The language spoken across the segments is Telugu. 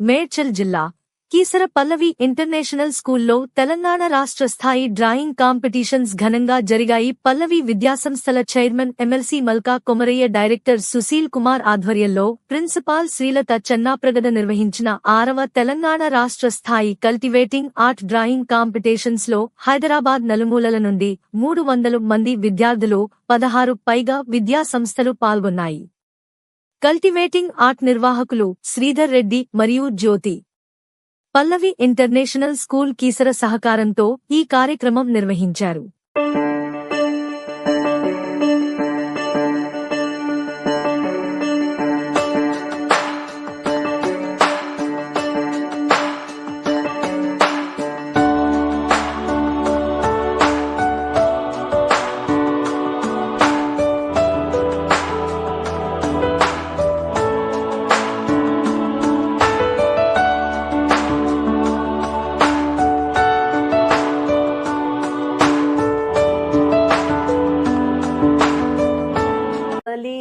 మేడ్చల్ జిల్లా కీసర పల్లవి ఇంటర్నేషనల్ స్కూల్లో తెలంగాణ రాష్ట్ర స్థాయి డ్రాయింగ్ కాంపిటీషన్స్ ఘనంగా జరిగాయి పల్లవి విద్యాసంస్థల chairman MLC Malka Komaraiah director Sushil Kumar ఆధ్వర్యంలో ప్రిన్సిపాల్ శ్రీలత చెన్నాప్రగడ నిర్వహించిన ఆరవ తెలంగాణ రాష్ట్ర స్థాయి కల్టివేటింగ్ ఆర్ట్ డ్రాయింగ్ కాంపిటీషన్స్లో హైదరాబాద్ నలుమూలల నుండి మూడు వందలు మంది విద్యార్థులు పదహారు పైగా విద్యాసంస్థలు పాల్గొన్నాయి. కల్టివేటింగ్ ఆర్ట్ నిర్వాహకులు శ్రీధర్ రెడ్డి మరియు జ్యోతి. పల్లవి ఇంటర్నేషనల్ స్కూల్ కీసర సహకారంతో ఈ కార్యక్రమం నిర్వహించారు.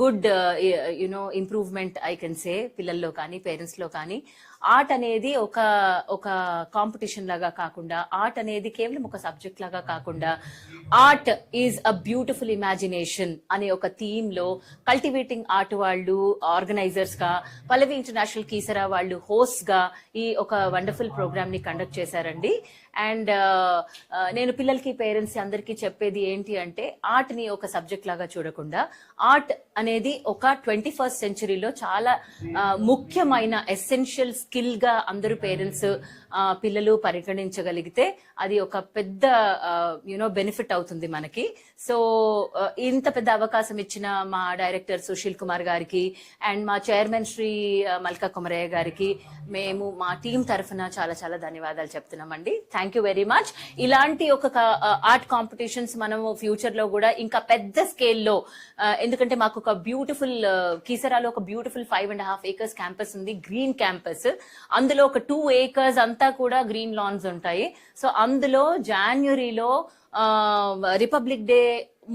Good you know improvement I can say పిల్లల్లో కానీ పేరెంట్స్లో కానీ. ఆర్ట్ అనేది ఒక ఒక కాంపిటీషన్ లాగా కాకుండా ఆర్ట్ అనేది కేవలం ఒక సబ్జెక్ట్ లాగా కాకుండా art is a beautiful imagination అనే ఒక థీమ్లో కల్టివేటింగ్ ఆర్ట్ వాళ్ళు ఆర్గనైజర్స్గా పల్లవి ఇంటర్నేషనల్ కీసరా వాళ్ళు హోస్ట్గా ఈ ఒక వండర్ఫుల్ ప్రోగ్రామ్ని కండక్ట్ చేశారండి. అండ్ నేను పిల్లలకి పేరెంట్స్ అందరికీ చెప్పేది ఏంటి అంటే ఆర్ట్ని ఒక సబ్జెక్ట్ లాగా చూడకుండా ఆర్ట్ అనేది ఒక ట్వంటీ ఫస్ట్ సెంచరీలో చాలా ఆ, ముఖ్యమైన ఎసెన్షియల్ స్కిల్గా అందరూ పేరెంట్స్ పిల్లలు పరిగణించగలిగితే అది ఒక పెద్ద యునో బెనిఫిట్ అవుతుంది మనకి. సో ఇంత పెద్ద అవకాశం ఇచ్చిన మా డైరెక్టర్ సుశీల్ కుమార్ గారికి అండ్ మా చైర్మన్ శ్రీ మల్కా కుమరయ్య గారికి మేము మా టీం తరఫున చాలా చాలా ధన్యవాదాలు చెప్తున్నామండి. థ్యాంక్ యూ వెరీ మచ్ ఇలాంటి ఒక ఆర్ట్ కాంపిటీషన్స్ మనము ఫ్యూచర్లో కూడా ఇంకా పెద్ద స్కేల్లో ఎందుకంటే మాకు ఒక బ్యూటిఫుల్ కీసరాలో ఒక beautiful five and half acres campus ఉంది గ్రీన్ క్యాంపస్ అందులో ఒక టూ ఏకర్స్ అంతా అంతా కూడా గ్రీన్ లాన్స్ ఉంటాయి. సో అందులో జాన్వరిలో రిపబ్లిక్ డే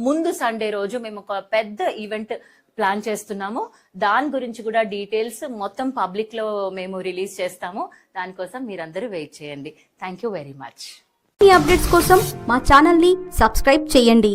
ముందు సండే రోజు మేము ఒక పెద్ద ఈవెంట్ ప్లాన్ చేస్తున్నాము. దాని గురించి కూడా డీటెయిల్స్ మొత్తం పబ్లిక్లో మేము రిలీజ్ చేస్తాము. దానికోసం మీరందరూ వెయిట్ చేయండి. Thank you very much. ఈ అప్డేట్స్ కోసం మా ఛానల్ని సబ్స్క్రైబ్ చేయండి.